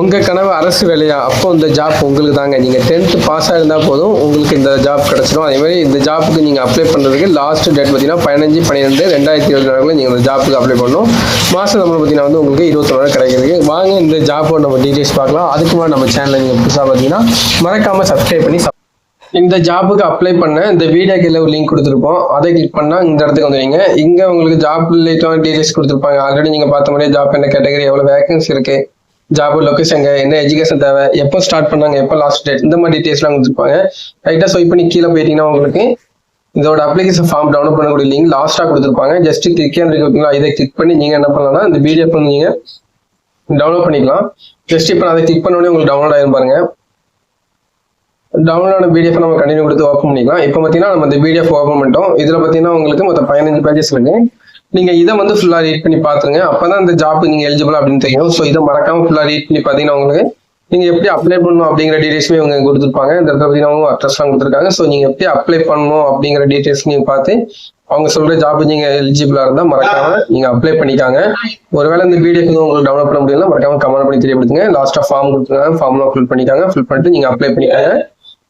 உங்கள் கனவு அரசு வேலையா? அப்போ இந்த ஜாப் உங்களுக்கு தாங்க. நீங்கள் டென்த்து பாஸ் ஆகிருந்தால் போதும் உங்களுக்கு இந்த ஜாப் கிடச்சிடும் அதேமாதிரி இந்த ஜாப்புக்கு நீங்கள் அப்ளை பண்ணுறதுக்கு லாஸ்ட் டேட் பார்த்தீங்கன்னா பதினஞ்சு பன்னிரெண்டு ரெண்டாயிரத்தி இருபத்தி நாலுக்குள்ள நீங்கள் இந்த ஜாப்புக்கு அப்ளை பண்ணணும். மாதம் சம்பளம் பார்த்தீங்கன்னா வந்து உங்களுக்கு இருபத்தொரு கிடைக்கிறது வாங்க இந்த ஜாப்போட நம்ம டீட்டெயில்ஸ் பார்க்கலாம். அதுக்கு முன்னாடி நம்ம சேனலில் நீங்கள் புதுசாக பார்த்தீங்கன்னா மறக்காமல் சப்ஸ்கிரைப் பண்ணி இந்த ஜாபுக்கு அப்ளை பண்ண இந்த வீடியோ கீழே ஒரு லிங்க் கொடுத்துருப்போம். அதை கிளிக் பண்ணால் இந்த இடத்துக்கு வந்துடுவீங்க. இங்கே உங்களுக்கு ஜாப் ரிலேட்டான டீட்டெயில்ஸ் கொடுத்துருப்பாங்க. ஆல்ரெடி நீங்கள் பார்த்த மாதிரியே ஜாப் என்ன கேட்டகரி எவ்வளோ வேகன்சி இருக்குது ஜாப் லொக்கேஷன் என்ன எஜுகேஷன் தேவை எப்போ ஸ்டார்ட் பண்ணாங்க எப்போ லாஸ்ட் டேட் இந்த மாதிரி டீட்டெயில்ஸ்லாம் கொடுத்துருப்பாங்க. ரைட்டாக ஸ்வைப் பண்ணி கீழே போயிட்டீங்கன்னா உங்களுக்கு இதோட அப்ளிகேஷன் ஃபார்ம் டவுன்லோட் பண்ணக்கூடிய லிங்க் லாஸ்ட்டாக கொடுத்துருப்பாங்க. ஜஸ்ட் கிளிக் இருக்கீங்களா இதை கிளிக் பண்ணி நீங்கள் என்ன பண்ணலாம்னா இந்த பிடிஎஃப் நீங்கள் டவுன்லோட் பண்ணிக்கலாம். ஜஸ்ட் இப்போ அதை கிளிக் பண்ண உங்களுக்கு டவுன்லோட் ஆகிரும் பாருங்க. டவுன்லோட பிடிஎஃப் நம்ம கண்டினியூ கொடுத்து ஓப்பன் பண்ணிக்கலாம். இப்போ பார்த்தீங்கன்னா நம்ம இந்த பிடிஎஃப் ஓப்பன் பண்ணிட்டோம். இதில் பார்த்தீங்கன்னா உங்களுக்கு மொத்தம் பதினஞ்சு பேஜஸ் இருக்குது நீங்கள் இதை வந்து ஃபுல்லாக ரீட் பண்ணி பார்த்துருங்க அப்போ தான் இந்த ஜாப் நீங்கள் எலிஜிபிள் அப்படின்னு தெரியும். ஸோ இதை மறக்காம ஃபுல்லாக ரீட் பண்ணி பார்த்தீங்கன்னா உங்களுக்கு நீங்கள் எப்படி அப்ளை பண்ணணும் அப்படிங்கிற டீடைல்ஸுமே இவங்க கொடுத்துருப்பாங்க. இந்த இடத்துல பார்த்தீங்கன்னா அவங்க அட்ரஸ்லாம் கொடுத்துருக்காங்க. ஸோ நீங்கள் எப்படி அப்ளை பண்ணணும் அப்படிங்கிற டீடைல்ஸ் நீங்கள் பார்த்து அவங்க சொல்ற ஜாப் நீங்க எலிஜிபிளா இருந்தா மறக்காம நீங்க அப்ளை பண்ணிக்காங்க. ஒருவேளை இந்த பிடிஎஃப் உங்களுக்கு டவுன்லோட் பண்ண முடியல மறக்காம கமெண்ட் பண்ணி தெரியப்படுத்துங்க. லாஸ்டா ஃபார்ம் கொடுத்துருக்காங்க. ஃபார்ம்லாம் ஃபில் பண்ணிக்காங்க ஃபில் பண்ணிட்டு நீங்க அப்ளை பண்ணிக்காங்க.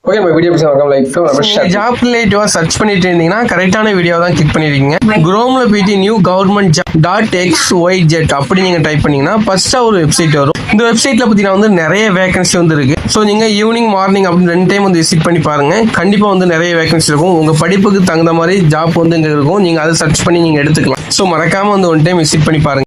ஓகே நம்ம வீடியோ பிடிச்சா மறக்காம லைக் ஜாப் ரிலேட்டிவா சர்ச் பண்ணிட்டு இருந்தீங்கன்னா கரெக்டான வீடியோ தான் கிளிக் பண்ணிருக்கீங்க. குரோம்ல போயிட்டு new government job dot X Y Z அப்படி நீங்க டைப் பண்ணீங்கன்னா ஃபர்ஸ்டா ஒரு வெப்சைட் வரும். இந்த வெப்சைட்ல பார்த்தீங்கன்னா வந்து நிறைய வேகன்சி வந்து இருக்கு. ஸோ நீங்க ஈவினிங் மார்னிங் அப்படின்னு ரெண்டு டைம் வந்து விசிட் பண்ணி பாருங்க. கண்டிப்பா வந்து நிறைய வேகன்சி இருக்கும். உங்க படிப்புக்கு தகுந்த மாதிரி ஜாப் வந்து இங்க இருக்கும். நீங்க அதை சர்ச் பண்ணி நீங்க எடுத்துக்கலாம். ஸோ மறக்காம வந்து ஒன் டைம் விசிட் பண்ணி பாருங்க.